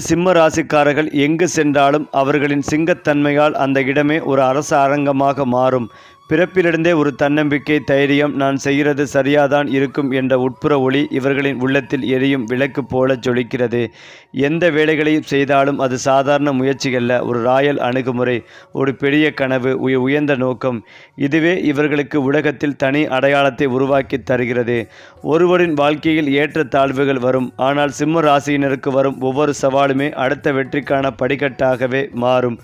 சிம்ம ராசிக்காரர்கள் எங்கு சென்றாலும் அவர்களின் சிங்கத்தன்மையால் அந்த இடமே ஒரு அரச அரங்கமாக மாறும். பிறப்பிலிருந்தே ஒரு தன்னம்பிக்கை தைரியம் நான் செய்கிறது சரியாதான் இருக்கும் என்ற உட்புற ஒளி இவர்களின் உள்ளத்தில் எரியும் விளக்கு போல ஜொலிக்கிறது. எந்த வேலைகளையும் செய்தாலும் அது சாதாரண முயற்சிகள்ல ஒரு ராயல் அணுகுமுறை ஒரு பெரிய கனவு உய உயர்ந்த நோக்கம். இதுவே இவர்களுக்கு உலகத்தில் தனி அடையாளத்தை உருவாக்கி தருகிறது. ஒருவரின் வாழ்க்கையில் ஏற்ற தாழ்வுகள் வரும் ஆனால் சிம்ம ராசியினருக்கு வரும் ஒவ்வொரு சவாலுமே அடுத்த வெற்றிக்கான படிக்கட்டாகவே மாறும்.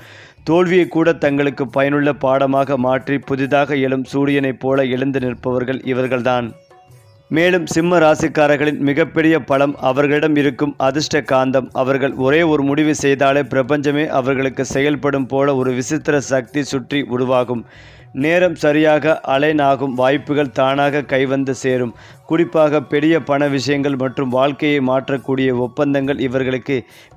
தோல்வியை கூட தங்களுக்கு பயனுள்ள பாடமாக மாற்றி புதிதாக எழும் சூரியனைப் போல எழுந்து நிற்பவர்கள் இவர்கள்தான். மேலும் சிம்ம ராசிக்காரர்களின் மிகப்பெரிய பலம் அவர்களிடம் இருக்கும் அதிர்ஷ்ட காந்தம் அவர்கள் ஒரே ஒரு முடிவு செய்தாலே பிரபஞ்சமே அவர்களுக்கு செயல்படும் போல ஒரு விசித்திர சக்தி சுற்றி உருவாகும். நேரம் சரியாக அலைனாகும் வாய்ப்புகள் தானாக கைவந்து சேரும். குறிப்பாக பெரிய பண விஷயங்கள் மற்றும் வாழ்க்கையை மாற்றக்கூடிய ஒப்பந்தங்கள் இவர்களுக்கு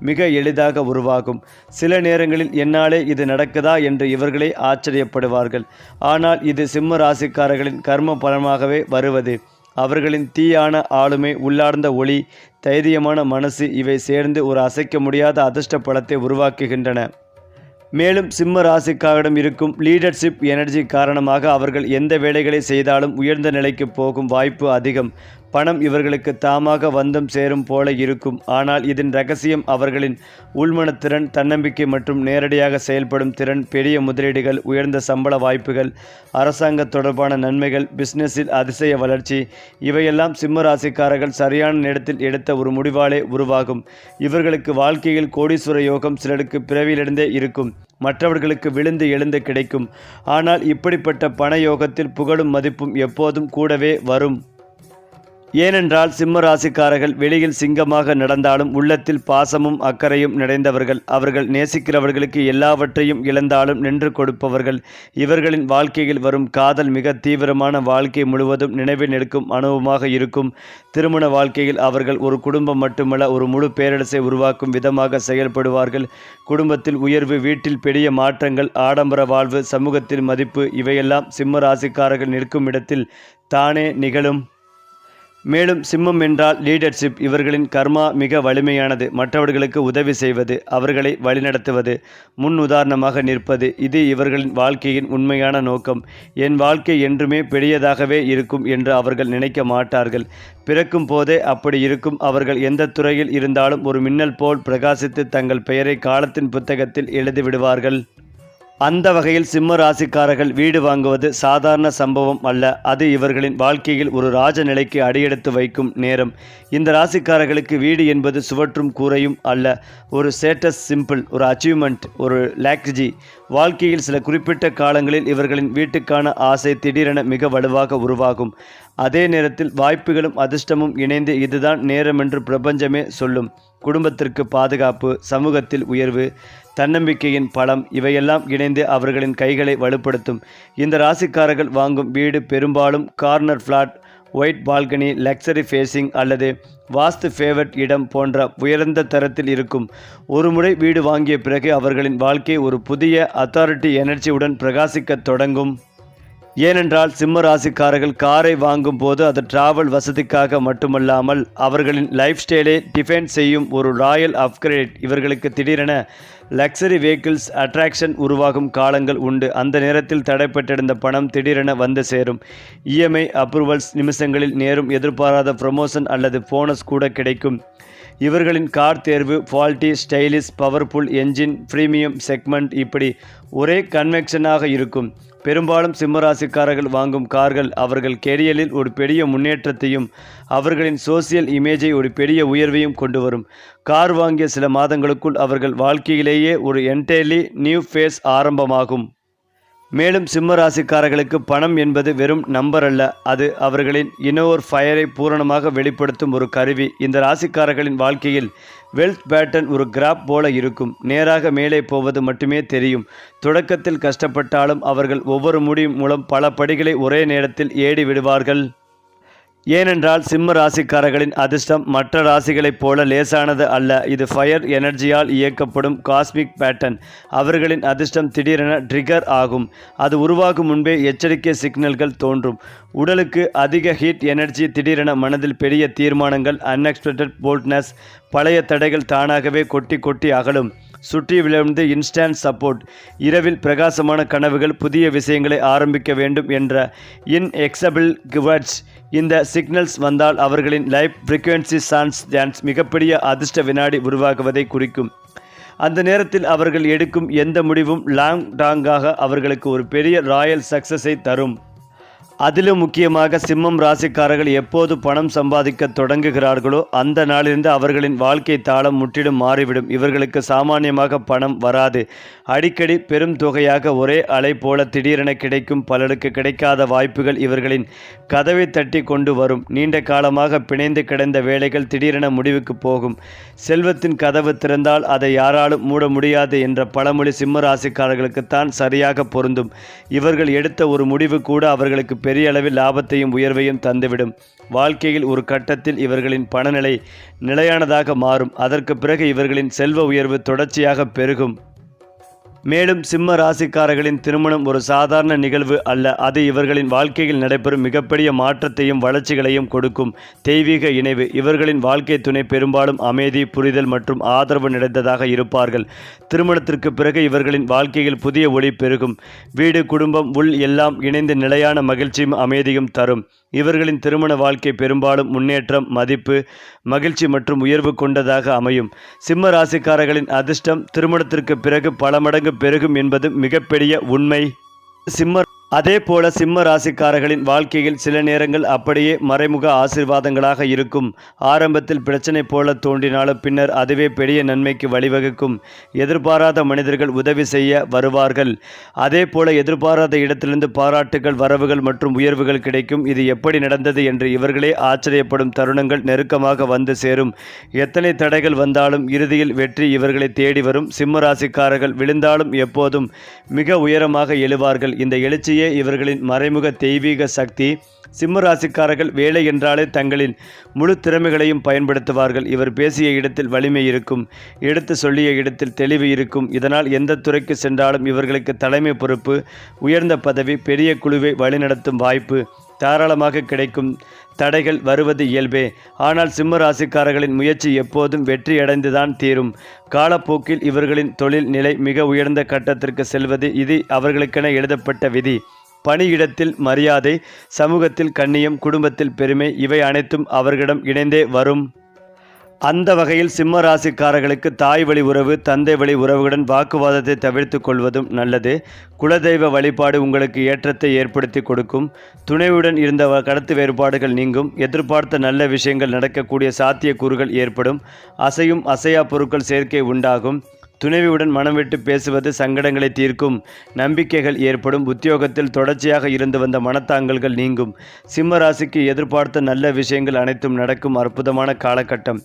மிக எளிதாக உருவாகும். சில நேரங்களில் என்னாலே இது நடக்குதா என்று இவர்களே ஆச்சரியப்படுவார்கள். ஆனால் இது சிம்ம ராசிக்காரர்களின் கர்ம பலமாகவே வருவது. அவர்களின் தீயான ஆளுமை உள்ளார்ந்த ஒளி தைரியமான மனசு இவை சேர்ந்து ஒரு அசைக்க முடியாத அதிர்ஷ்ட பலத்தை உருவாக்குகின்றன. மேலும் சிம்ம ராசிக்காரிடம் இருக்கும் லீடர்ஷிப் எனர்ஜி காரணமாக அவர்கள் எந்த வேலைகளை செய்தாலும் உயர்ந்த நிலைக்கு போகும் வாய்ப்பு அதிகம். பணம் இவர்களுக்கு தாமாக வந்தும் சேரும் போல இருக்கும். ஆனால் இதன் ரகசியம் அவர்களின் உள்மனத்திறன் தன்னம்பிக்கை மற்றும் நேரடியாக செயல்படும் திறன் பெரிய முதலீடுகள் உயர்ந்த சம்பள வாய்ப்புகள் அரசாங்க தொடர்பான நன்மைகள் பிஸ்னஸில் அதிசய வளர்ச்சி இவையெல்லாம் சிம்ம ராசிக்காரர்கள் சரியான நேரத்தில் எடுத்த ஒரு முடிவாலே உருவாகும். இவர்களுக்கு வாழ்க்கையில் கோடீஸ்வர யோகம் சிலருக்கு பிறவியிலிருந்தே இருக்கும். மற்றவர்களுக்கு விழுந்து எழுந்து கிடைக்கும். ஆனால் இப்படிப்பட்ட பண யோகத்தில் புகழும் மதிப்பும் எப்போதும் கூடவே வரும். ஏனென்றால் சிம்ம ராசிக்காரர்கள் வெளியில் சிங்கமாக நடந்தாலும் உள்ளத்தில் பாசமும் அக்கறையும் நிறைந்தவர்கள் அவர்கள் நேசிக்கிறவர்களுக்கு எல்லாவற்றையும் இழந்தாலும் நின்று கொடுப்பவர்கள். இவர்களின் வாழ்க்கையில் வரும் காதல் மிக தீவிரமான வாழ்க்கை முழுவதும் நினைவில் நிற்கும் அனுபவமாக இருக்கும். திருமண வாழ்க்கையில் அவர்கள் ஒரு குடும்பம் மட்டுமல்ல ஒரு முழு பேரரசை உருவாக்கும் விதமாக செயல்படுவார்கள். குடும்பத்தில் உயர்வு வீட்டில் பெரிய மாற்றங்கள் ஆடம்பர வாழ்வு சமூகத்தில் மதிப்பு இவையெல்லாம் சிம்ம ராசிக்காரர்கள் நிற்கும் இடத்தில் தானே நிகழும். மேலும் சிம்மம் என்றால் லீடர்ஷிப் இவர்களின் கர்மா மிக வலிமையானது. மற்றவர்களுக்கு உதவி செய்வது அவர்களை வழிநடத்துவது முன் உதாரணமாக நிற்பது இது இவர்களின் வாழ்க்கையின் உண்மையான நோக்கம். என் வாழ்க்கை என்றுமே பெரியதாகவே இருக்கும் என்று அவர்கள் நினைக்க மாட்டார்கள். பிறக்கும் போதே அப்படி இருக்கும். அவர்கள் எந்த துறையில் இருந்தாலும் ஒரு மின்னல் போல் பிரகாசித்து தங்கள் பெயரை காலத்தின் புத்தகத்தில் எழுதிவிடுவார்கள் அந்த வகையில் சிம்ம ராசிக்காரர்கள் வீடு வாங்குவது சாதாரண சம்பவம் அல்ல. அது இவர்களின் வாழ்க்கையில் ஒரு ராஜ நிலைக்கு அடியெடுத்து வைக்கும் நேரம். இந்த ராசிக்காரர்களுக்கு வீடு என்பது சுவற்றும் கூரையும் அல்ல. ஒரு ஸ்டேட்டஸ் சிம்பிள் ஒரு அச்சீவ்மெண்ட் ஒரு லேக்ஜி வாழ்க்கையில் சில குறிப்பிட்ட காலங்களில் இவர்களின் வீட்டுக்கான ஆசை திடீரென மிக வலுவாக உருவாகும். அதே நேரத்தில் வாய்ப்புகளும் அதிர்ஷ்டமும் இணைந்து இதுதான் நேரம் என்று பிரபஞ்சமே சொல்லும். குடும்பத்திற்கு பாதுகாப்பு சமூகத்தில் உயர்வு தன்னம்பிக்கையின் பலம் இவையெல்லாம் இணைந்து அவர்களின் கைகளை வலுப்படுத்தும். இந்த ராசிக்காரர்கள் வாங்கும் வீடு பெரும்பாலும் corner flat white balcony luxury facing அல்லது வாஸ்து ஃபேவர்ட் இடம் போன்ற உயர்ந்த தரத்தில் இருக்கும். ஒரு முறை வீடு வாங்கிய பிறகு அவர்களின் வாழ்க்கை ஒரு புதிய அத்தாரிட்டி எனர்ஜியுடன் பிரகாசிக்கத் தொடங்கும். ஏனென்றால் சிம்ம ராசிக்காரர்கள் காரை வாங்கும் போது அது டிராவல் வசதிக்காக மட்டுமல்லாமல் அவர்களின் லைஃப் ஸ்டைலை டிஃபைன் செய்யும் ஒரு ராயல் அப்கிரேட் இவர்களுக்கு திடீரென லக்ஸரி வெஹிக்கிள்ஸ் அட்ராக்ஷன் உருவாகும் காலங்கள் உண்டு. அந்த நேரத்தில் தடைப்பட்டிருந்த பணம் திடீரென வந்து சேரும். இஎம்ஐ அப்ரூவல்ஸ் நிமிஷங்களில் நேரும் எதிர்பாராத ப்ரமோஷன் அல்லது போனஸ் கூட கிடைக்கும். இவர்களின் கார் தேர்வு faulty stylish powerful engine premium segment இப்படி ஒரே கன்வெக்ஷனாக இருக்கும். பெரும்பாலும் சிம்மராசிக்காரர்கள் வாங்கும் கார்கள் அவர்கள் கெரியரில் ஒரு பெரிய முன்னேற்றத்தையும் அவர்களின் சோசியல் இமேஜை ஒரு பெரிய உயர்வையும் கொண்டு வரும் கார் வாங்கிய சில மாதங்களுக்குள் அவர்கள் வாழ்க்கையிலேயே ஒரு என்டையர்லி நியூ ஃபேஸ் ஆரம்பமாகும். மேலும் சிம்ம ராசிக்காரர்களுக்கு பணம் என்பது வெறும் நம்பர் அல்ல அது அவர்களின் இன்னொரு ஃபயரை பூரணமாக வெளிப்படுத்தும் ஒரு கருவி. இந்த ராசிக்காரர்களின் வாழ்க்கையில் வெல்த் பேட்டர்ன் ஒரு கிராப் போல இருக்கும். நேராக மேலே போவது மட்டுமே தெரியும். தொடக்கத்தில் கஷ்டப்பட்டாலும் அவர்கள் ஒவ்வொரு முடியும் மூலம் பல படிகளை ஒரே நேரத்தில் ஏடி விடுவார்கள். ஏனென்றால் சிம்ம ராசிக்காரர்களின் அதிர்ஷ்டம் மற்ற ராசிகளைப் போல லேசானது அல்ல. இது ஃபயர் எனர்ஜியால் இயக்கப்படும் காஸ்மிக் பேட்டர்ன் அவர்களின் அதிர்ஷ்டம் திடீரென ட்ரிகர் ஆகும். அது உருவாகும் முன்பே எச்சரிக்கை சிக்னல்கள் தோன்றும். உடலுக்கு அதிக ஹீட் எனர்ஜி திடீரென மனதில் பெரிய தீர்மானங்கள் அன்எக்ஸ்பெக்டட் போல்ட்னஸ் பழைய தடைகள் தானாகவே கொட்டி கொட்டி அகலும். சுற்றி விழுந்து இன்ஸ்டன்ட் சப்போர்ட் இரவில் பிரகாசமான கனவுகள் புதிய விஷயங்களை ஆரம்பிக்க வேண்டும் என்ற இன்எக்ஸபிள் கிவர்ட்ஸ் இந்த சிக்னல்ஸ் வந்தால் அவர்களின் லைஃப் ஃப்ரீக்வன்சி சான்ஸ் டான்ஸ் மிகப்பெரிய அதிர்ஷ்ட வினாடி உருவாகுவதை குறிக்கும். அந்த நேரத்தில் அவர்கள் எடுக்கும் எந்த முடிவும் லாங் டாங்காக அவர்களுக்கு ஒரு பெரிய ராயல் சக்சஸை தரும். அதிலும் முக்கியமாக சிம்மம் ராசிக்காரர்கள் எப்போது பணம் சம்பாதிக்க தொடங்குகிறார்களோ அந்த நாளிலிருந்து அவர்களின் வாழ்க்கை தாளம் முற்றிலும் மாறிவிடும். இவர்களுக்கு சாமானியமாக பணம் வராது. அடிக்கடி பெரும் தொகையாக ஒரே அலை போல திடீரென கிடைக்கும் பலருக்கு கிடைக்காத வாய்ப்புகள் இவர்களின் கதவை தட்டி கொண்டு வரும். நீண்ட காலமாக பிணைந்து கிடந்த வேலைகள் திடீரென முடிவுக்கு போகும். செல்வத்தின் கதவு திறந்தால் அதை யாராலும் மூட முடியாது என்ற பழமொழி சிம்ம ராசிக்காரர்களுக்குத்தான் சரியாக பொருந்தும். இவர்கள் எடுத்த ஒரு முடிவு கூட அவர்களுக்கு பெரிய அளவில் லாபத்தையும் உயர்வையும் தந்துவிடும். வாழ்க்கையில் ஒரு கட்டத்தில் இவர்களின் பணநிலை நிலையானதாக மாறும். அதற்கு பிறகு இவர்களின் செல்வ உயர்வு தொடர்ச்சியாக பெருகும். மேலும் சிம்ம ராசிக்காரர்களின் திருமணம் ஒரு சாதாரண நிகழ்வு அல்ல. அது இவர்களின் வாழ்க்கையில் நடைபெறும் மிகப்பெரிய மாற்றத்தையும் வளர்ச்சிகளையும் கொடுக்கும் தெய்வீக இணைவு. இவர்களின் வாழ்க்கை துணை பெரும்பாலும் அமைதி புரிதல் மற்றும் ஆதரவு நிறைந்ததாக இருப்பார்கள். திருமணத்திற்கு பிறகு இவர்களின் வாழ்க்கையில் புதிய ஒளி பெருகும். வீடு குடும்பம் உள் எல்லாம் இணைந்து நிலையான மகிழ்ச்சியும் அமைதியும் தரும். இவர்களின் திருமண வாழ்க்கை பெரும்பாலும் முன்னேற்றம் மதிப்பு மகிழ்ச்சி மற்றும் உயர்வு கொண்டதாக அமையும். சிம்ம ராசிக்காரர்களின் அதிர்ஷ்டம் திருமணத்திற்கு பிறகு பல மடங்கு பெருகும் என்பது மிகப்பெரிய உண்மை. சிம்ம அதே போல சிம்ம ராசிக்காரர்களின் வாழ்க்கையில் சில நேரங்கள் அப்படியே மறைமுக ஆசீர்வாதங்களாக இருக்கும். ஆரம்பத்தில் பிரச்சனை போல தோன்றினாலும் பின்னர் அதுவே பெரிய நன்மைக்கு வழிவகுக்கும். எதிர்பாராத மனிதர்கள் உதவி செய்ய வருவார்கள். அதே போல எதிர்பாராத இடத்திலிருந்து பாராட்டுகள் வரவுகள் மற்றும் உயர்வுகள் கிடைக்கும். இது எப்படி நடந்தது என்று இவர்களே ஆச்சரியப்படும் தருணங்கள் நெருக்கமாக வந்து சேரும். எத்தனை தடைகள் வந்தாலும் இறுதியில் வெற்றி இவர்களை தேடி வரும். சிம்ம ராசிக்காரர்கள் விழுந்தாலும் எப்போதும் மிக உயரமாக எழுவார்கள். இந்த எழுச்சியை இதுவே இவர்களின் மறைமுக தெய்வீக சக்தி சிம்ம ராசிக்காரர்கள் வேலை என்றாலே தங்களின் முழு திறமைகளையும் பயன்படுத்துவார்கள். இவர் பேசிய இடத்தில் வலிமை இருக்கும் எடுத்து சொல்லிய இடத்தில் தெளிவு இருக்கும். இதனால் எந்த துறைக்கு சென்றாலும் இவர்களுக்கு தலைமை பொறுப்பு உயர்ந்த பதவி பெரிய குழுவை வழிநடத்தும் வாய்ப்பு தாராளமாக கிடைக்கும் தடைகள் வருவது இயல்பே. ஆனால் சிம்ம ராசிக்காரர்களின் முயற்சி எப்போதும் வெற்றியடைந்துதான் தீரும். காலப்போக்கில் இவர்களின் தொழில் நிலை மிக உயர்ந்த கட்டத்திற்கு செல்வது இது அவர்களுக்கென எழுதப்பட்ட விதி. பணியிடத்தில் மரியாதை சமூகத்தில் கண்ணியம் குடும்பத்தில் பெருமை இவை அனைத்தும் அவர்களிடம் இணைந்தே வரும். அந்த வகையில் சிம்ம ராசிக்காரர்களுக்கு தாய் வழி உறவு தந்தை வழி உறவுடன் வாக்குவாதத்தை தவிர்த்து கொள்வதும் நல்லது. குலதெய்வ வழிபாடு உங்களுக்கு ஏற்றத்தை ஏற்படுத்தி கொடுக்கும். துணைவுடன் இருந்த கடத்து கருத்து வேறுபாடுகள் நீங்கும். எதிர்பார்த்த நல்ல விஷயங்கள் நடக்கக்கூடிய சாத்தியக்கூறுகள் ஏற்படும். அசையும் அசையா பொருட்கள் சேர்க்கை உண்டாகும். துணைவியுடன் மனம் விட்டு பேசுவது சங்கடங்களை தீர்க்கும். நம்பிக்கைகள் ஏற்படும். உத்தியோகத்தில் தொடர்ச்சியாக இருந்து வந்த மனத்தாங்கல்கள் நீங்கும். சிம்ம ராசிக்கு எதிர்பார்த்த நல்ல விஷயங்கள் அனைத்தும் நடக்கும். அற்புதமான காலகட்டம்.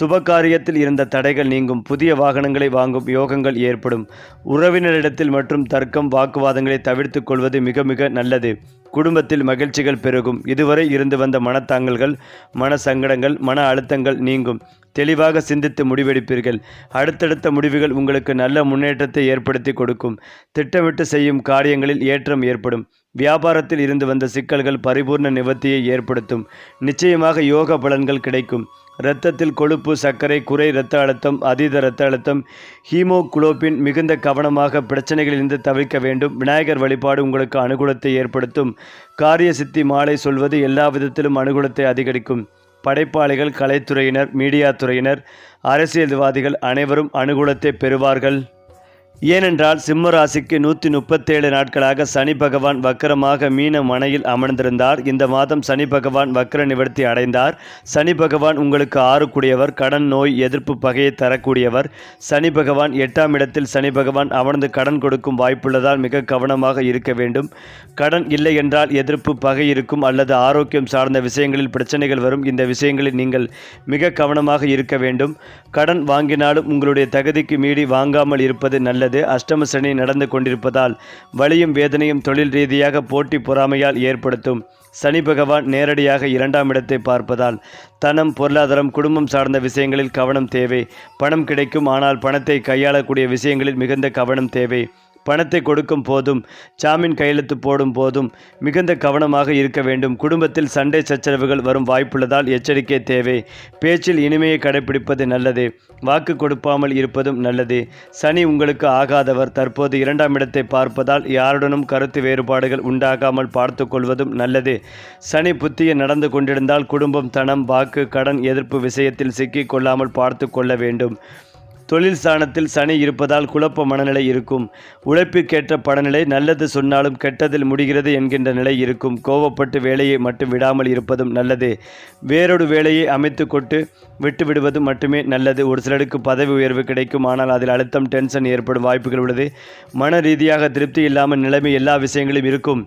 சுபகாரியத்தில் இருந்த தடைகள் நீங்கும். புதிய வாகனங்களை வாங்கும் யோகங்கள் ஏற்படும். உறவினரிடத்தில் மற்றும் தர்க்கம் வாக்குவாதங்களை தவிர்த்துக் கொள்வது மிக மிக நல்லது. குடும்பத்தில் மகிழ்ச்சிகள் பெருகும். இதுவரை இருந்து வந்த மனத்தாங்கல்கள் மன சங்கடங்கள் மன அழுத்தங்கள் நீங்கும். தெளிவாக சிந்தித்து முடிவெடுப்பீர்கள். அடுத்தடுத்த முடிவுகள் உங்களுக்கு நல்ல முன்னேற்றத்தை ஏற்படுத்தி கொடுக்கும். திட்டமிட்டு செய்யும் காரியங்களில் ஏற்றம் ஏற்படும். வியாபாரத்தில் இருந்து வந்த சிக்கல்கள் பரிபூர்ண நிவர்த்தியை ஏற்படுத்தும். நிச்சயமாக யோக பலன்கள் கிடைக்கும். இரத்தத்தில் கொழுப்பு சர்க்கரை குறை இரத்த அழுத்தம் அதீத இரத்த அழுத்தம் ஹீமோகுளோபின் மிகுந்த கவனமாக பிரச்சனைகளிலிருந்து தவிர்க்க வேண்டும். விநாயகர் வழிபாடு உங்களுக்கு அனுகூலத்தை ஏற்படுத்தும். காரிய சித்தி மாலை சொல்வது எல்லா விதத்திலும் அனுகூலத்தை அதிகரிக்கும். படைப்பாளிகள் கலைத்துறையினர் மீடியா துறையினர் அரசியல்வாதிகள் அனைவரும் அனுகூலத்தை பெறுவார்கள். ஏனென்றால் சிம்ம ராசிக்கு நூற்றி முப்பத்தேழு நாட்களாக சனி பகவான் வக்கரமாக மீன மனையில் அமர்ந்திருந்தார். இந்த மாதம் சனி பகவான் வக்கர நிவர்த்தி அடைந்தார். சனி பகவான் உங்களுக்கு ஆறுக்கூடியவர் கடன் நோய் எதிர்ப்பு பகையை தரக்கூடியவர். சனி பகவான் எட்டாம் இடத்தில் சனி பகவான் அமர்ந்து கடன் கொடுக்கும் வாய்ப்புள்ளதால் மிக கவனமாக இருக்க வேண்டும். கடன் இல்லை என்றால் எதிர்ப்பு பகை இருக்கும் அல்லது ஆரோக்கியம் சார்ந்த விஷயங்களில் பிரச்சனைகள் வரும். இந்த விஷயங்களில் நீங்கள் மிக கவனமாக இருக்க வேண்டும். கடன் வாங்கினாலும் உங்களுடைய தகுதிக்கு மீறி வாங்காமல் இருப்பது நல்லது. அல்லது அஷ்டம சனி நடந்து கொண்டிருப்பதால் வலியும் வேதனையும் தொழில் ரீதியாக போட்டி பொறாமையால் ஏற்படுத்தும். சனி பகவான் நேரடியாக இரண்டாம் இடத்தை பார்ப்பதால் தனம் பொருளாதாரம் குடும்பம் சார்ந்த விஷயங்களில் கவனம் தேவை. பணம் கிடைக்கும் ஆனால் பணத்தை கையாளக்கூடிய விஷயங்களில் மிகுந்த கவனம் தேவை. பணத்தை கொடுக்கும் போதும் ஜாமீன் கையெழுத்து போடும் போதும் மிகுந்த கவனமாக இருக்க வேண்டும். குடும்பத்தில் சண்டை சச்சரவுகள் வரும் வாய்ப்புள்ளதால் எச்சரிக்கை தேவை. பேச்சில் இனிமையை கடைபிடிப்பது நல்லது. வாக்கு கொடுப்பாமல் இருப்பதும் நல்லது. சனி உங்களுக்கு ஆகாதவர். தற்போது இரண்டாம் இடத்தை பார்ப்பதால் யாருடனும் கருத்து வேறுபாடுகள் உண்டாகாமல் பார்த்து கொள்வதும் நல்லது. சனி புத்திய நடந்து கொண்டிருந்தால் குடும்பம் தனம் வாக்கு கடன் எதிர்ப்பு விஷயத்தில் சிக்கிக் கொள்ளாமல் பார்த்து கொள்ள வேண்டும். தொழில் ஸ்தானத்தில் சனி இருப்பதால் குழப்ப மனநிலை இருக்கும். உழைப்புக்கேற்ற படநிலை நல்லது சொன்னாலும் கெட்டதில் முடிகிறது என்கின்ற நிலை இருக்கும். கோவப்பட்டு வேலையை மட்டும் விடாமல் இருப்பதும் நல்லது. வேறொரு வேலையை அமைத்து கொண்டு விட்டுவிடுவது மட்டுமே நல்லது. ஒரு சிலருக்கு பதவி உயர்வு கிடைக்கும். ஆனால் அதில் அழுத்தம் டென்ஷன் ஏற்படும் வாய்ப்புகள் உள்ளது. மன ரீதியாக திருப்தி இல்லாமல் நிலைமை எல்லா விஷயங்களும் இருக்கும்.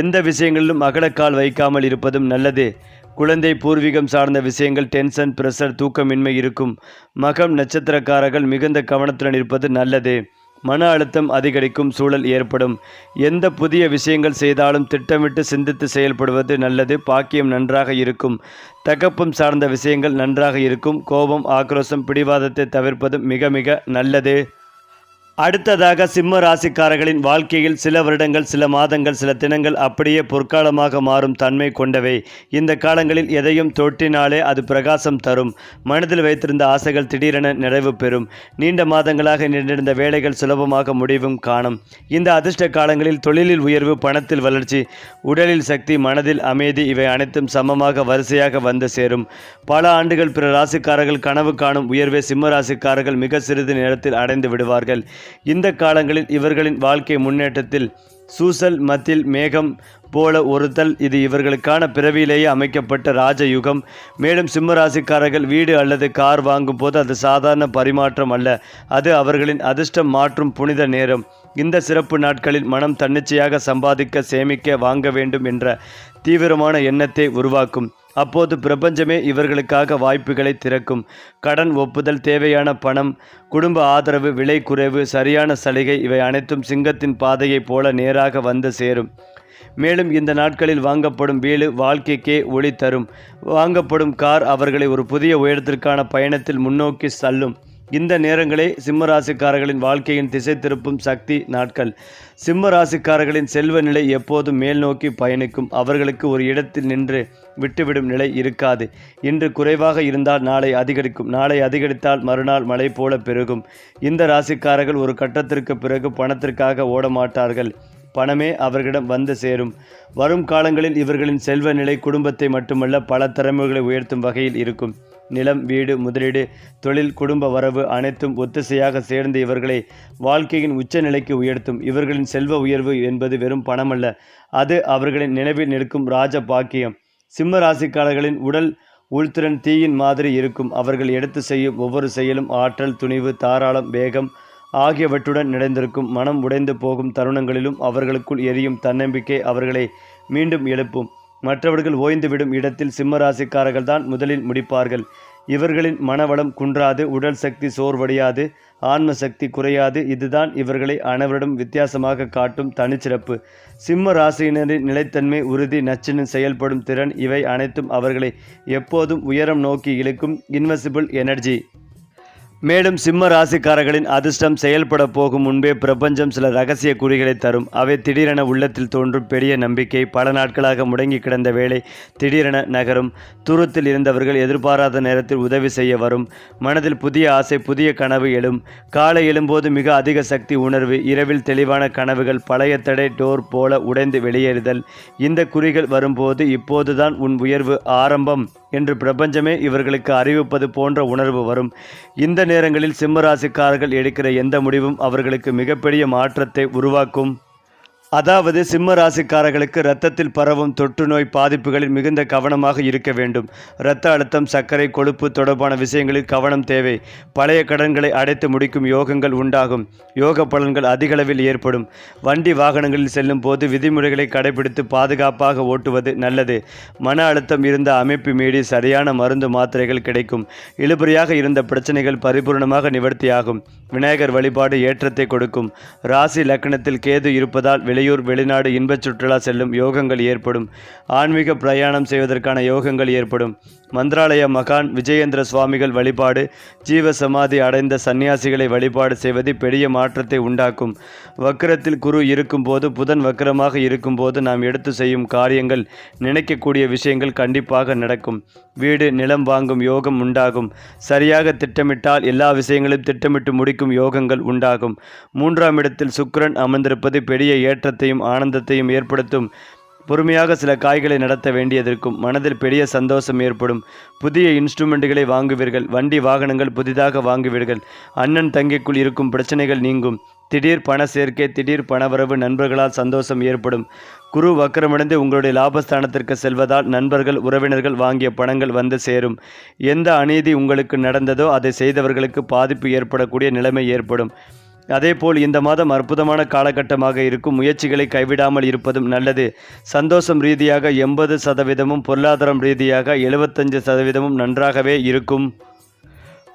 எந்த விஷயங்களிலும் அகலக்கால் வைக்காமல் இருப்பதும் நல்லது. குழந்தை பூர்வீகம் சார்ந்த விஷயங்கள் டென்ஷன் பிரஷர் தூக்கமின்மை இருக்கும். மகம் நட்சத்திரக்காரர்கள் மிகுந்த கவனத்துடன் இருப்பது நல்லது. மன அழுத்தம் அதிகரிக்கும் சூழல் ஏற்படும். எந்த புதிய விஷயங்கள் செய்தாலும் திட்டமிட்டு சிந்தித்து செயல்படுவது நல்லது. பாக்கியம் நன்றாக இருக்கும். தகப்பம் சார்ந்த விஷயங்கள் நன்றாக இருக்கும். கோபம் ஆக்ரோஷம் பிடிவாதத்தை தவிர்ப்பதும் மிக மிக நல்லது. அடுத்ததாக சிம்ம ராசிக்காரர்களின் வாழ்க்கையில் சில வருடங்கள் சில மாதங்கள் சில தினங்கள் அப்படியே பொற்காலமாக மாறும் தன்மை கொண்டவை. இந்த காலங்களில் எதையும் தொட்டினாலே அது பிரகாசம் தரும். மனதில் வைத்திருந்த ஆசைகள் திடீரென நிறைவு பெறும். நீண்ட மாதங்களாக நின்றிருந்த வேலைகள் சுலபமாக முடிவும் காணும். இந்த அதிர்ஷ்ட காலங்களில் தொழிலில் உயர்வு பணத்தில் வளர்ச்சி உடலில் சக்தி மனதில் அமைதி இவை அனைத்தும் சமமாக வரிசையாக வந்து சேரும். பல ஆண்டுகள் பிற ராசிக்காரர்கள் கனவு காணும் உயர்வை சிம்ம ராசிக்காரர்கள் மிக சிறிது நேரத்தில் அடைந்து விடுவார்கள். இந்த காலங்களில் இவர்களின் வாழ்க்கை முன்னேற்றத்தில் சூசல் மத்தில் மேகம் போல ஒருத்தல் இது இவர்களுக்கான பிறவியிலேயே அமைக்கப்பட்ட ராஜயுகம். மேலும் சிம்மராசிக்காரர்கள் வீடு அல்லது கார் வாங்கும் போது அது சாதாரண பரிமாற்றம் அல்ல. அது அவர்களின் அதிர்ஷ்டம் மாற்றும் புனித நேரம். இந்த சிறப்பு நாட்களில் மனம் தன்னிச்சையாக சம்பாதிக்க சேமிக்க வாங்க வேண்டும் என்ற தீவிரமான எண்ணத்தை உருவாக்கும். அப்போது பிரபஞ்சமே இவர்களுக்காக வாய்ப்புகளை திறக்கும். கடன் ஒப்புதல் தேவையான பணம் குடும்ப ஆதரவு விலை குறைவு சரியான சலுகை இவை அனைத்தும் சிங்கத்தின் பாதையைப் போல நேராக வந்து சேரும். மேலும் இந்த நாட்களில் வாங்கப்படும் வீடு வாழ்க்கைக்கே ஒளி தரும். வாங்கப்படும் கார் அவர்களை ஒரு புதிய உயரத்திற்கான பயணத்தில் முன்னோக்கி தள்ளும். இந்த நேரங்களே சிம்ம ராசிக்காரர்களின் வாழ்க்கையின் திசை திருப்பும் சக்தி நாட்கள். சிம்ம ராசிக்காரர்களின் செல்வ நிலை எப்போதும் மேல் நோக்கி பயணிக்கும். அவர்களுக்கு ஒரு இடத்தில் நின்று விட்டுவிடும் நிலை இருக்காது. இன்று குறைவாக இருந்தால் நாளை அதிகரிக்கும். நாளை அதிகரித்தால் மறுநாள் மழை போல பெருகும். இந்த ராசிக்காரர்கள் ஒரு கட்டத்திற்கு பிறகு பணத்திற்காக ஓட மாட்டார்கள் பணமே அவர்களிடம் வந்து சேரும். வரும் காலங்களில் இவர்களின் செல்வ நிலை குடும்பத்தை மட்டுமல்ல பல திறமைகளை உயர்த்தும் வகையில் இருக்கும். நிலம் வீடு முதலீடு தொழில் குடும்ப வரவு அனைத்தும் ஒத்திசையாக சேர்ந்து இவர்களை வாழ்க்கையின் உச்ச நிலைக்கு உயர்த்தும். இவர்களின் செல்வ உயர்வு என்பது வெறும் பணமல்ல அது அவர்களின் நினைவில் நிற்கும் ராஜ பாக்கியம். சிம்ம ராசிக்காரர்களின் உடல் உள்திறன் தீயின் மாதிரி இருக்கும். அவர்கள் எடுத்து செய்யும் ஒவ்வொரு செயலும் ஆற்றல் துணிவு தாராளம் வேகம் ஆகியவற்றுடன் நிறைந்திருக்கும். மனம் உடைந்து போகும் தருணங்களிலும் அவர்களுக்குள் எரியும் தன்னம்பிக்கை அவர்களை மீண்டும் எழுப்பும். மற்றவர்கள் ஓய்ந்துவிடும் இடத்தில் சிம்மராசிக்காரர்கள் தான் முதலில் முடிப்பார்கள். இவர்களின் மனவளம் குன்றாது உடல் சக்தி சோர்வடையாது ஆன்ம சக்தி குறையாது. இதுதான் இவர்களை அனைவரிடம் வித்தியாசமாக காட்டும் தனிச்சிறப்பு. சிம்ம ராசியினரின் நிலைத்தன்மை உறுதி நச்சின செயல்படும் திறன் இவை அனைத்தும் அவர்களை எப்போதும் உயரம் நோக்கி இழுக்கும் இன்வெசிபிள் எனர்ஜி மேலும் சிம்ம ராசிக்காரர்களின் அதிர்ஷ்டம் செயல்பட போகும் முன்பே பிரபஞ்சம் சில ரகசிய குறிகளை தரும். அவை திடீரென உள்ளத்தில் தோன்றும் பெரிய நம்பிக்கை. பல நாட்களாக முடங்கி கிடந்த வேலை திடீரென நகரும். தூரத்தில் இருந்தவர்கள் எதிர்பாராத நேரத்தில் உதவி செய்ய வரும். மனதில் புதிய ஆசை புதிய கனவு எழும். காலை எழும்போது மிக அதிக சக்தி உணர்வு. இரவில் தெளிவான கனவுகள் பழைய தடை டோர் போல உடைந்து வெளியேறுதல். இந்த குறிகள் வரும்போது இப்போதுதான் உன் உயர்வு ஆரம்பம். என்று பிரபஞ்சமே இவர்களுக்கு அறிவிப்பது போன்ற உணர்வு வரும். இந்த நேரங்களில் சிம்மராசிக்காரர்கள் எடுக்கிற எந்த முடிவும் அவர்களுக்கு மிகப்பெரிய மாற்றத்தை உருவாக்கும்? அதாவது சிம்ம ராசிக்காரர்களுக்கு இரத்தத்தில் பரவும் தொற்று நோய் பாதிப்புகளில் மிகுந்த கவனமாக இருக்க வேண்டும். இரத்த அழுத்தம் சர்க்கரை கொழுப்பு தொடர்பான விஷயங்களில் கவனம் தேவை. பழைய கடன்களை அடைத்து முடிக்கும் யோகங்கள் உண்டாகும். யோக பலன்கள் அதிகளவில் ஏற்படும். வண்டி வாகனங்களில் செல்லும் போது விதிமுறைகளை கடைபிடித்து பாதுகாப்பாக ஓட்டுவது நல்லது. மன அழுத்தம் இருந்த அமைப்பு மீறி சரியான மருந்து மாத்திரைகள் கிடைக்கும். இழுபறியாக இருந்த பிரச்சனைகள் பரிபூர்ணமாக நிவர்த்தியாகும். விநாயகர் வழிபாடு ஏற்றத்தை கொடுக்கும். ராசி லக்னத்தில் கேது இருப்பதால் வெளியூர் வெளிநாடு இன்பச் சுற்றுலா செல்லும் யோகங்கள் ஏற்படும். ஆன்மீக பிரயாணம் செய்வதற்கான யோகங்கள் ஏற்படும். மந்திராலய மகான் விஜயேந்திர சுவாமிகள் வழிபாடு ஜீவ சமாதி அடைந்த சந்நியாசிகளை வழிபாடு செய்வது பெரிய மாற்றத்தை உண்டாக்கும். வக்கரத்தில் குரு இருக்கும்போது புதன் வக்கரமாக இருக்கும்போது நாம் எடுத்து செய்யும் காரியங்கள் நினைக்கக்கூடிய விஷயங்கள் கண்டிப்பாக நடக்கும். வீடு நிலம் வாங்கும் யோகம் உண்டாகும். சரியாக திட்டமிட்டால் எல்லா விஷயங்களையும் திட்டமிட்டு முடிக்கும் யோகங்கள் உண்டாகும். மூன்றாம் இடத்தில் சுக்கிரன் அமர்ந்திருப்பது பெரிய ஏற்றத்தையும் ஆனந்தத்தையும் ஏற்படுத்தும். பொறுமையாக சில காய்களை நடத்த வேண்டியதற்கும் மனதில் பெரிய சந்தோஷம் ஏற்படும். புதிய இன்ஸ்ட்ருமெண்ட்டுகளை வாங்குவீர்கள். வண்டி வாகனங்கள் புதிதாக வாங்குவீர்கள். அண்ணன் தங்கைக்குள் இருக்கும் பிரச்சனைகள் நீங்கும். திடீர் பண சேர்க்கை திடீர் பணவரவு நண்பர்களால் சந்தோஷம் ஏற்படும். குரு வக்கரமடைந்து உங்களுடைய லாபஸ்தானத்திற்கு செல்வதால் நண்பர்கள் உறவினர்கள் வாங்கிய பணங்கள் வந்து சேரும். எந்த அநீதி உங்களுக்கு நடந்ததோ அதை செய்தவர்களுக்கு பாதிப்பு ஏற்படக்கூடிய நிலைமை ஏற்படும். அதேபோல் இந்த மாதம் அற்புதமான காலகட்டமாக இருக்கும். முயற்சிகளை கைவிடாமல் இருப்பதும் நல்லது. சந்தோஷம் ரீதியாக எண்பது சதவீதமும் பொருளாதாரம் ரீதியாக எழுபத்தஞ்சு சதவீதமும் நன்றாகவே இருக்கும்.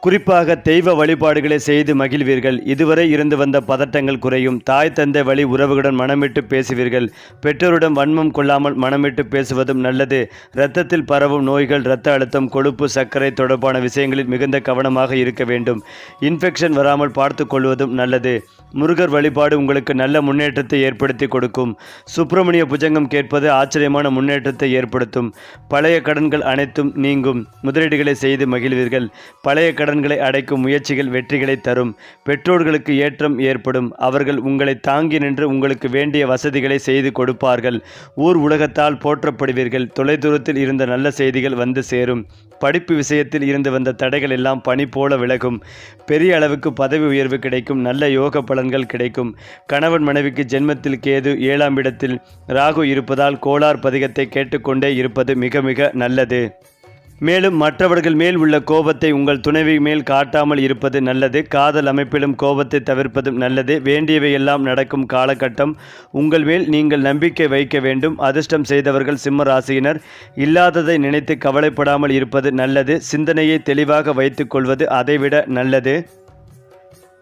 குறிப்பாக தெய்வ வழிபாடுகளை செய்து மகிழ்வீர்கள். இதுவரை இருந்து வந்த பதட்டங்கள் குறையும். தாய் தந்தை வழி உறவுகளுடன் மனமிட்டு பேசுவீர்கள். பெற்றோருடன் வன்மம் கொள்ளாமல் மனமிட்டு பேசுவதும் நல்லது. இரத்தத்தில் பரவும் நோய்கள் இரத்த அழுத்தம் கொழுப்பு சர்க்கரை தொடர்பான விஷயங்களில் மிகுந்த கவனமாக இருக்க வேண்டும். இன்ஃபெக்ஷன் வராமல் பார்த்து கொள்வதும் நல்லது. முருகர் வழிபாடு உங்களுக்கு நல்ல முன்னேற்றத்தை ஏற்படுத்தி கொடுக்கும். சுப்பிரமணிய புஜங்கம் கேட்பது ஆச்சரியமான முன்னேற்றத்தை ஏற்படுத்தும். பழைய கடன்கள் அனைத்தும் நீங்கும். முதலீடுகளை செய்து மகிழ்வீர்கள். பழைய கடன்களை அடைக்கும் முயற்சிகள் வெற்றிகளை தரும். பெற்றோர்களுக்கு ஏற்றம் ஏற்படும். அவர்கள் உங்களை தாங்கி நின்று உங்களுக்கு வேண்டிய வசதிகளை செய்து கொடுப்பார்கள். ஊர் உலகத்தால் போற்றப்படுவீர்கள். தொலைதூரத்தில் இருந்த நல்ல செய்திகள் வந்து சேரும். படிப்பு விஷயத்தில் இருந்து வந்த தடைகள் எல்லாம் பனி போல விலகும். பெரிய அளவுக்கு பதவி உயர்வு கிடைக்கும். நல்ல யோக பலன்கள் கிடைக்கும். கணவன் மனைவிக்கு ஜென்மத்தில் கேது ஏழாம் இடத்தில் ராகு இருப்பதால் கோளார் பதிகத்தை கேட்டுக்கொண்டே இருப்பது மிக மிக நல்லது. மேலும் மற்றவர்கள் மேல் உள்ள கோபத்தை உங்கள் துணைவி மேல் காட்டாமல் இருப்பது நல்லது. காதல் அமைப்பிலும் கோபத்தை தவிர்ப்பதும் நல்லது. வேண்டியவை எல்லாம் நடக்கும் காலகட்டம். உங்கள் மேல் நீங்கள் நம்பிக்கை வைக்க வேண்டும். அதிர்ஷ்டம் செய்தவர்கள் சிம்ம ராசியினர். இல்லாததை நினைத்து கவலைப்படாமல் இருப்பது நல்லது. சிந்தனையை தெளிவாக வைத்துக் கொள்வது அதைவிட நல்லது.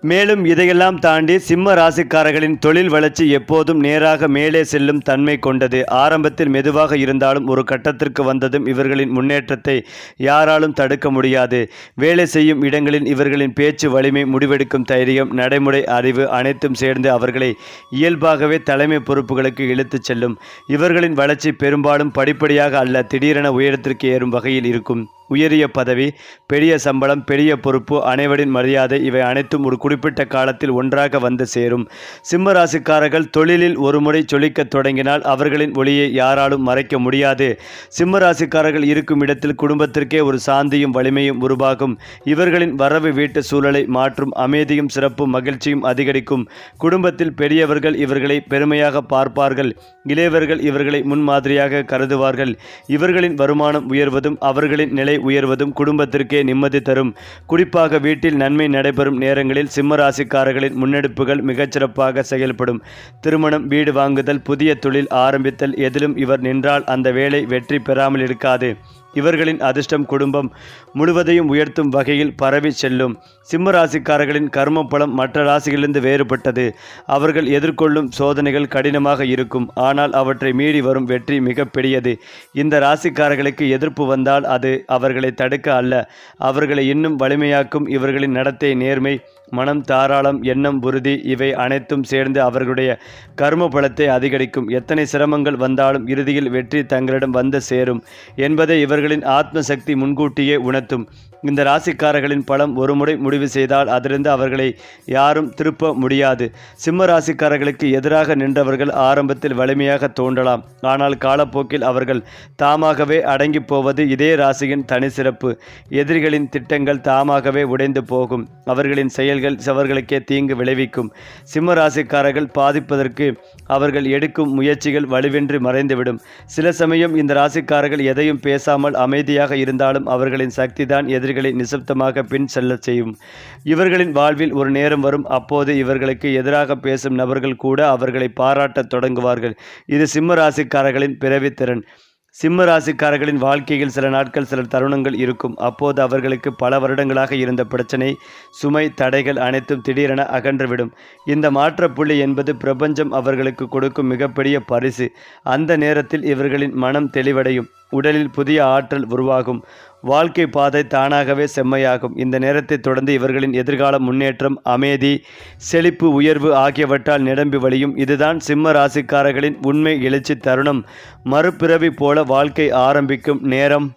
மேலும் இதையெல்லாம் தாண்டி சிம்ம ராசிக்காரர்களின் தொழில் வளர்ச்சி எப்போதும் நேராக மேலே செல்லும் தன்மை கொண்டது. ஆரம்பத்தில் மெதுவாக இருந்தாலும் ஒரு கட்டத்திற்கு வந்ததும் இவர்களின் முன்னேற்றத்தை யாராலும் தடுக்க முடியாது. வேலை செய்யும் இடங்களில் இவர்களின் பேச்சு வலிமை முடிவெடுக்கும் தைரியம் நடைமுறை அறிவு அனைத்தும் சேர்ந்து அவர்களை இயல்பாகவே தலைமை பொறுப்புகளுக்கு இழுத்துச் செல்லும். இவர்களின் வளர்ச்சி பெரும்பாலும் படிப்படியாக அல்ல திடீரென உயரத்திற்கு ஏறும் வகையில் இருக்கும். உயரிய பதவி பெரிய சம்பளம் பெரிய பொறுப்பு அனைவரின் மரியாதை இவை அனைத்தும் ஒரு குறிப்பிட்ட காலத்தில் ஒன்றாக வந்து சேரும். சிம்மராசிக்காரர்கள் தொழிலில் ஒருமுறை சொலிக்கத் தொடங்கினால் அவர்களின் ஒளியை யாராலும் மறைக்க முடியாது. சிம்மராசிக்காரர்கள் இருக்கும் இடத்தில் குடும்பத்திற்கே ஒரு சாந்தியும் வலிமையும் உருவாகும். இவர்களின் வரவு வீட்டு சூழலை மாற்றும் அமைதியும் சிறப்பும் மகிழ்ச்சியும் அதிகரிக்கும். குடும்பத்தில் பெரியவர்கள் இவர்களை பெருமையாக பார்ப்பார்கள். இளையவர்கள் இவர்களை முன்மாதிரியாக கருதுவார்கள். இவர்களின் வருமானம் உயர்வதும் அவர்களின் நிலை உயர்வதும் குடும்பத்திற்கே நிம்மதி தரும். குறிப்பாக வீட்டில் நன்மை நடைபெறும் நேரங்களில் சிம்ம ராசிக்காரர்களின் முன்னெடுப்புகள் மிகச்சிறப்பாக செயல்படும். திருமணம் வீடு வாங்குதல் புதிய தொழில் ஆரம்பித்தல் எதிலும் இவர் நின்றால் அந்த வேலை வெற்றி பெறாமல் இருக்காது. இவர்களின் அதிர்ஷ்டம் குடும்பம் முழுவதையும் உயர்த்தும் வகையில் பரவி செல்லும். சிம்ம ராசிக்காரர்களின் கர்ம பலம் மற்ற ராசிகளிலிருந்து வேறுபட்டது. அவர்கள் எதிர்கொள்ளும் சோதனைகள் கடினமாக இருக்கும். ஆனால் அவற்றை மீறி வரும் வெற்றி மிக பெரியது. இந்த ராசிக்காரர்களுக்கு எதிர்ப்பு வந்தால் அது அவர்களை தடுக்க அல்ல. அவர்களை இன்னும் வலிமையாக்கும் இவர்களின் நடத்தை நேர்மை. மனம் தாராளம் எண்ணம் உறுதி இவை அனைத்தும் சேர்ந்து அவர்களுடைய கர்ம பலத்தை அதிகரிக்கும். எத்தனை சிரமங்கள் வந்தாலும் இறுதியில் வெற்றி தங்களிடம் வந்து சேரும் என்பதை இவர்களின் ஆத்ம சக்தி முன்கூட்டியே உணர்த்தும். இந்த ராசிக்காரர்களின் பலம் ஒருமுறை முடிவு செய்தால் அதிலிருந்து அவர்களை யாரும் திருப்ப முடியாது. சிம்ம ராசிக்காரர்களுக்கு எதிராக நின்றவர்கள் ஆரம்பத்தில் வலிமையாக தோன்றலாம். ஆனால் காலப்போக்கில் அவர்கள் தாமாகவே அடங்கி போவது இதே ராசியின் தனி சிறப்பு. எதிரிகளின் திட்டங்கள் தாமாகவே உடைந்து போகும். அவர்களின் செயல்கள் அவர்களுக்கே தீங்கு விளைவிக்கும். சிம்ம ராசிக்காரர்கள் பாதிப்பதற்கு அவர்கள் எடுக்கும் முயற்சிகள் வலுவின்றி மறைந்துவிடும். சில சமயம் இந்த ராசிக்காரர்கள் எதையும் பேசாமல் அமைதியாக இருந்தாலும் அவர்களின் சக்திதான் எதிரிகளை நிசப்தமாக பின் செல்லச் செய்யும். இவர்களின் வாழ்வில் ஒரு நேரம் வரும். அப்போது இவர்களுக்கு எதிராக பேசும் நபர்கள் கூட அவர்களை பாராட்டத் தொடங்குவார்கள். இது சிம்ம ராசிக்காரர்களின் பிறவித்திறன் சிம்ம ராசிக்காரர்களின் வாழ்க்கையில் சில நாட்கள் சில தருணங்கள் இருக்கும். அப்போது அவர்களுக்கு பல வருடங்களாக இருந்த பிரச்சனை சுமை தடைகள் அனைத்தும் திடீரென அகன்றுவிடும். இந்த மாற்றப்புள்ளி என்பது பிரபஞ்சம் அவர்களுக்கு கொடுக்கும் மிகப்பெரிய பரிசு. அந்த நேரத்தில் இவர்களின் மனம் தெளிவடையும். உடலில் புதிய ஆற்றல் உருவாகும். வாழ்க்கை பாதை தானாகவே செம்மையாகும். இந்த நேரத்தை தொடர்ந்து இவர்களின் எதிர்கால முன்னேற்றம் அமைதி செழிப்பு உயர்வு ஆகியவற்றால் நிரம்பி வழியும். இதுதான் சிம்ம ராசிக்காரர்களின் உண்மை எழுச்சி தருணம். மறுபிறவி போல வாழ்க்கை ஆரம்பிக்கும் நேரம்.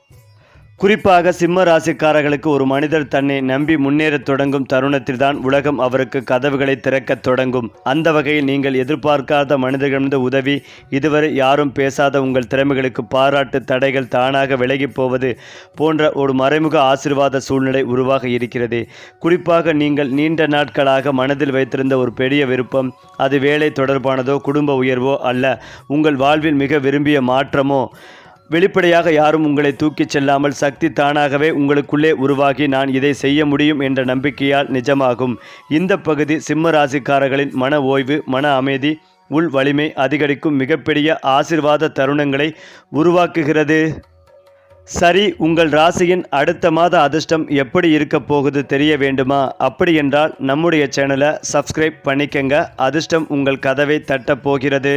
குறிப்பாக சிம்ம ராசிக்காரர்களுக்கு ஒரு மனிதர் தன்னை நம்பி முன்னேறத் தொடங்கும் தருணத்தில் தான் உலகம் அவருக்கு கதவுகளை திறக்கத் தொடங்கும். அந்த வகையில் நீங்கள் எதிர்பார்க்காத மனிதர்களிடம் உதவி இதுவரை யாரும் பேசாத உங்கள் திறமைகளுக்கு பாராட்டு தடைகள் தானாக விலகிப் போவது போன்ற ஒரு மறைமுக ஆசீர்வாத சூழ்நிலை உருவாக இருக்கிறது. குறிப்பாக நீங்கள் நீண்ட நாட்களாக மனதில் வைத்திருந்த ஒரு பெரிய விருப்பம் அது வேலை தொடர்பானதோ குடும்ப உயர்வோ அல்ல உங்கள் வாழ்வில் மிக விரும்பிய மாற்றமோ வெளிப்படையாக யாரும் உங்களை தூக்கிச் செல்லாமல் சக்தி தானாகவே உங்களுக்குள்ளே உருவாகி நான் இதை செய்ய முடியும் என்ற நம்பிக்கையால் நிஜமாகும். இந்த பகுதி சிம்ம ராசிக்காரர்களின் மன ஓய்வு மன அமைதி உள் வலிமை அதிகரிக்கும் மிகப்பெரிய ஆசிர்வாத தருணங்களை உருவாக்குகிறது. சரி உங்கள் ராசியின் அடுத்த மாத அதிர்ஷ்டம் எப்படி இருக்க போகுது தெரிய வேண்டுமா? அப்படி என்றால் நம்முடைய சேனலை சப்ஸ்கிரைப் பண்ணிக்கங்க. அதிர்ஷ்டம் உங்கள் கதவை தட்டப் போகிறது.